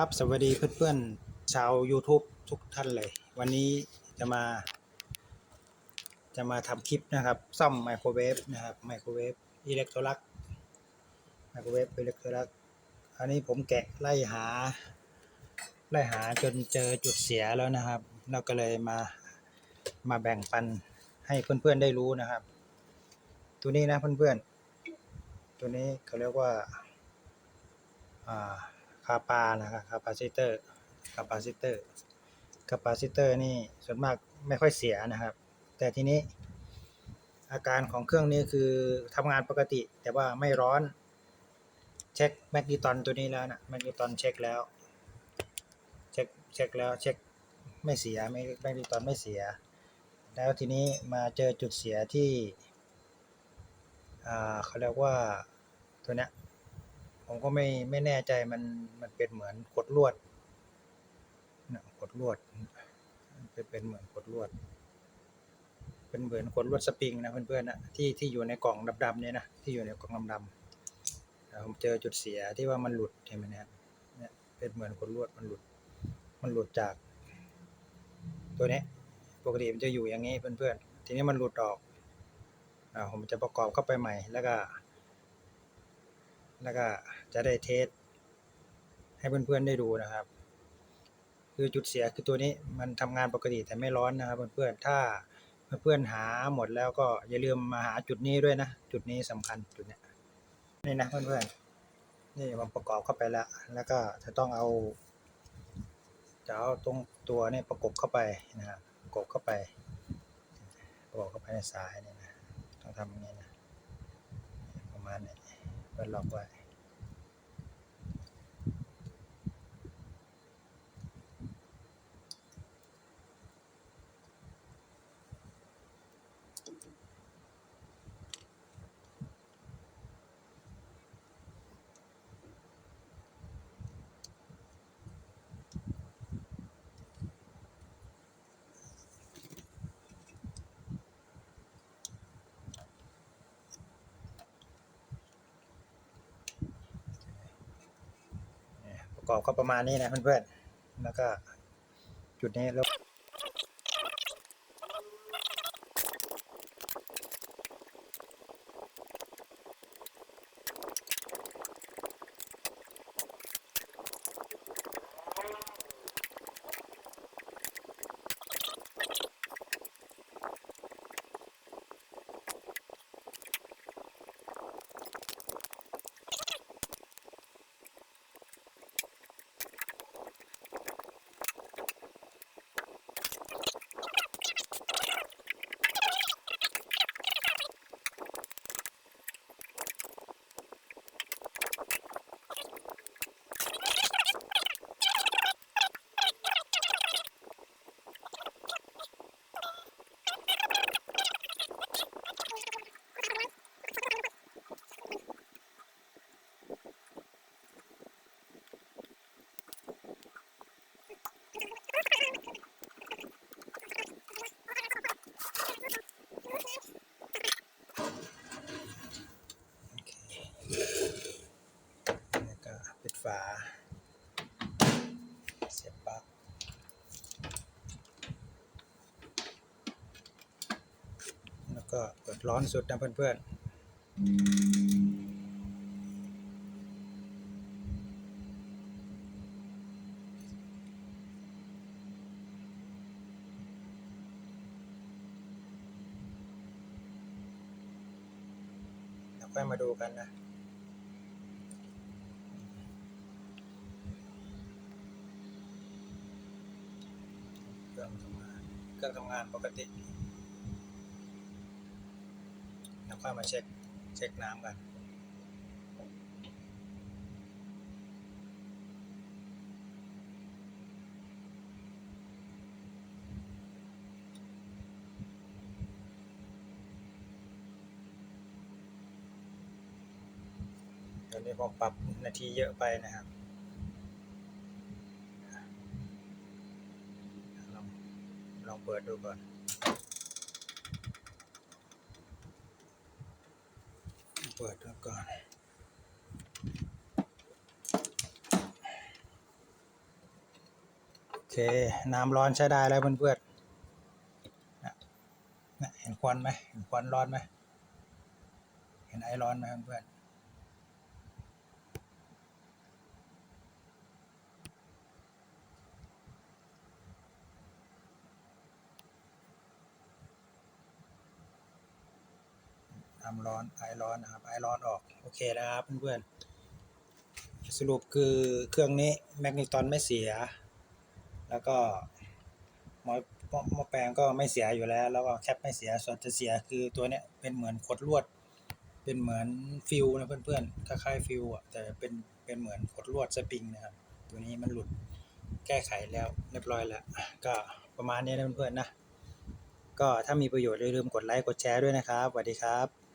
ครับสวัสดีเพื่อนๆชาว YouTube ทุกท่านเลย วันนี้จะมา จะมาทำคลิปนะครับ ซ่อมไมโครเวฟนะครับไมโครเวฟอิเล็กโทรลักไมโครเวฟอิเล็กโทรลักอันนี้ผมแกะไล่หา ไล่หาจนเจอจุดเสียแล้วนะครับ เราก็เลยมามาแบ่งปันให้เพื่อนๆได้รู้นะครับ ตัวนี้นะเพื่อนๆ ตัวนี้เขาเรียกว่าอ่า คาปานะครับคาปาซิเตอร์คาปาซิเตอร์คาปาซิเตอร์นี่ส่วนมากไม่ค่อยเสียนะครับ แต่ทีนี้ อาการของเครื่องนี้คือทำงานปกติ แต่ว่าไม่ร้อน เช็คแมกนิตอนตัวนี้แล้วนะแมกนิตอนเช็คแล้ว เช็คเช็คแล้วเช็คไม่เสียไม่แมกนิตอนไม่เสีย แล้วทีนี้มาเจอจุดเสียที่อ่าเขาเรียกว่าตัวเนี้ย ผมก็ไม่ไม่แน่ใจมันมันเป็นเหมือนกดลวดนะกดลวดเป็นเป็นเหมือนกดลวด เป็นเหมือนกดลวดสปริงนะเพื่อนๆนะที่ที่อยู่ในกล่องดำๆเนี่ยนะที่อยู่ในกล่องดำๆผมเจอจุดเสียที่ว่ามันหลุดเห็นไหมเนี่ยเนี่ยเป็นเหมือนกดลวดมันหลุด มันหลุดจาก ตัวนี้ปกติมันจะอยู่อย่างนี้เพื่อนๆทีนี้มันหลุดออกอ่าผมจะประกอบเข้าไปใหม่แล้วก็ แล้วก็จะได้เทสให้เพื่อนๆได้ดูนะครับ คือจุดเสียคือตัวนี้มันทำงานปกติแต่ไม่ร้อนนะครับเพื่อนๆถ้าเพื่อนๆหาหมดแล้วก็อย่าลืมมาหาจุดนี้ด้วยนะ จุดนี้สำคัญจุดเนี้ยนี่นะเพื่อนๆนี่มันประกอบเข้าไปแล้ว แล้วก็จะต้องเอาจะเอาตรงตัวนี่ประกบเข้าไปนะครับประกบเข้าไปประกบเข้าไปในสายนี่นะต้องทำอย่างนี้นะประมาณนี้ เปิด กรอบก็ประมาณนี้นะเพื่อนๆแล้วก็จุดนี้แล้ว ฝา เสียบปลั๊กแล้วก็เปิดร้อนสุดนะเพื่อนๆแล้วค่อยมาดูกันนะ รื่องทำงานเครื่องทำงานปกติ แล้วค่อยมาเช็คเช็คน้ำกันเดี๋ยวนี้ผมปรับนาทีเยอะไปนะครับ ลอง ลองเปิดดูก่อนเปิดดูก่อนเค น้ำร้อนใช้ได้แล้วเพื่อนๆนะนะเห็นควันไหมเห็นควันร้อนไหมเห็นไอร้อนไหมเพื่อนๆ น้ำร้อนไอร้อนนะครับไอร้อนออกโอเคนะครับเพื่อนๆสรุปคือเครื่องนี้แมกนีตอนไม่เสีย แล้วก็หมอหม้อหม้อแปลงก็ไม่เสียอยู่แล้ว แล้วก็แคปไม่เสียส่วนจะเสียคือตัวเนี้ยเป็นเหมือนขดลวด เป็นเหมือนฟิวนะเพื่อนๆคล้ายๆฟิวอะแต่เป็นเป็นเหมือนขดลวดสปริงนะครับตัวนี้มันหลุดแก้ไขแล้วเรียบร้อยแล้ว ก็ประมาณนี้นะเพื่อนๆนะก็ถ้ามีประโยชน์อย่าลืมกดไลค์กดแชร์ด้วยนะครับสวัสดีครับ